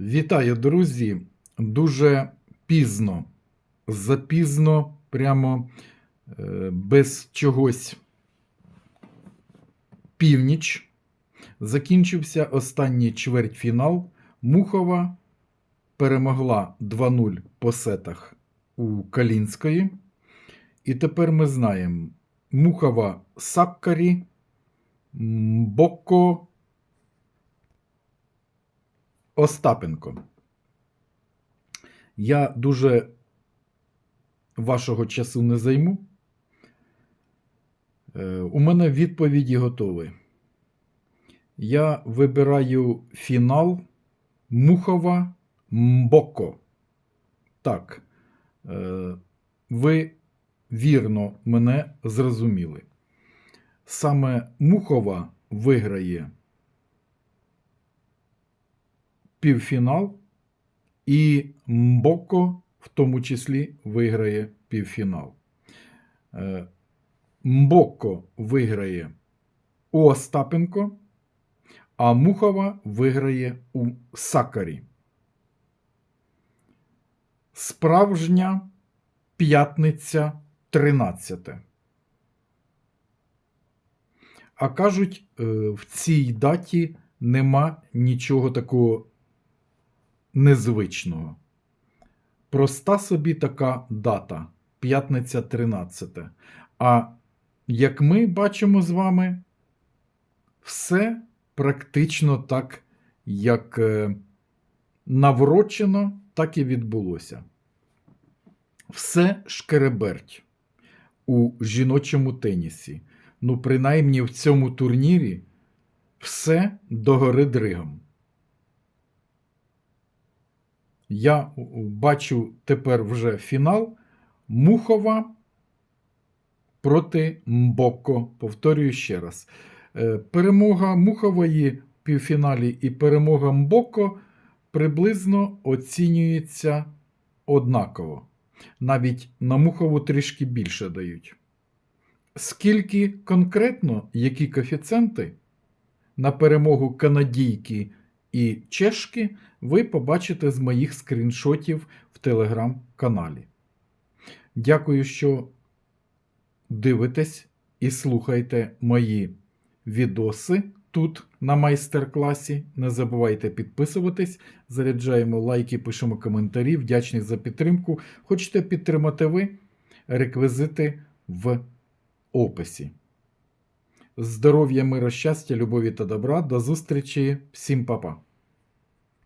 Вітаю, друзі! Дуже пізно, запізно, прямо е, без чогось північ. Закінчився останній чвертьфінал. Мухова перемогла 2-0 по сетах у Калінської. І тепер ми знаємо: Мухова Саккарі, Мбоко Остапенко. Я дуже вашого часу не займу. Е, У мене відповіді готові. Я вибираю фінал Мухова Мбоко. Так, е, ви вірно мене зрозуміли. Саме Мухова виграє півфінал, і Мбоко в тому числі виграє півфінал. Е, Мбоко виграє у Остапенко, а Мухова виграє у Сакарі. Справжня п'ятниця 13. А кажуть, е, в цій даті нема нічого такого незвичного. Проста собі така дата п'ятниця 13. А як ми бачимо з вами, все практично так, як е, наврочено, так і відбулося. Все шкереберть у жіночому тенісі. Ну, принаймні в цьому турнірі все догори дригом. Я бачу тепер вже фінал Мухова проти Мбоко. Повторюю ще раз. Е, Перемога Мухової в півфіналі і перемога Мбоко приблизно оцінюється однаково. Навіть на Мухову трішки більше дають. Скільки конкретно, які коефіцієнти на перемогу канадійки і чешки, ви побачите з моїх скріншотів в телеграм-каналі. Дякую, що дивитесь і слухайте мої відоси тут на майстер-класі. Не забувайте підписуватись, заряджаємо лайки, пишемо коментарі. Вдячний за підтримку. Хочете підтримати ви? Реквізити в описі. Здоров'я, мира, щастя, любові та добра. До зустрічі. Всім па-па.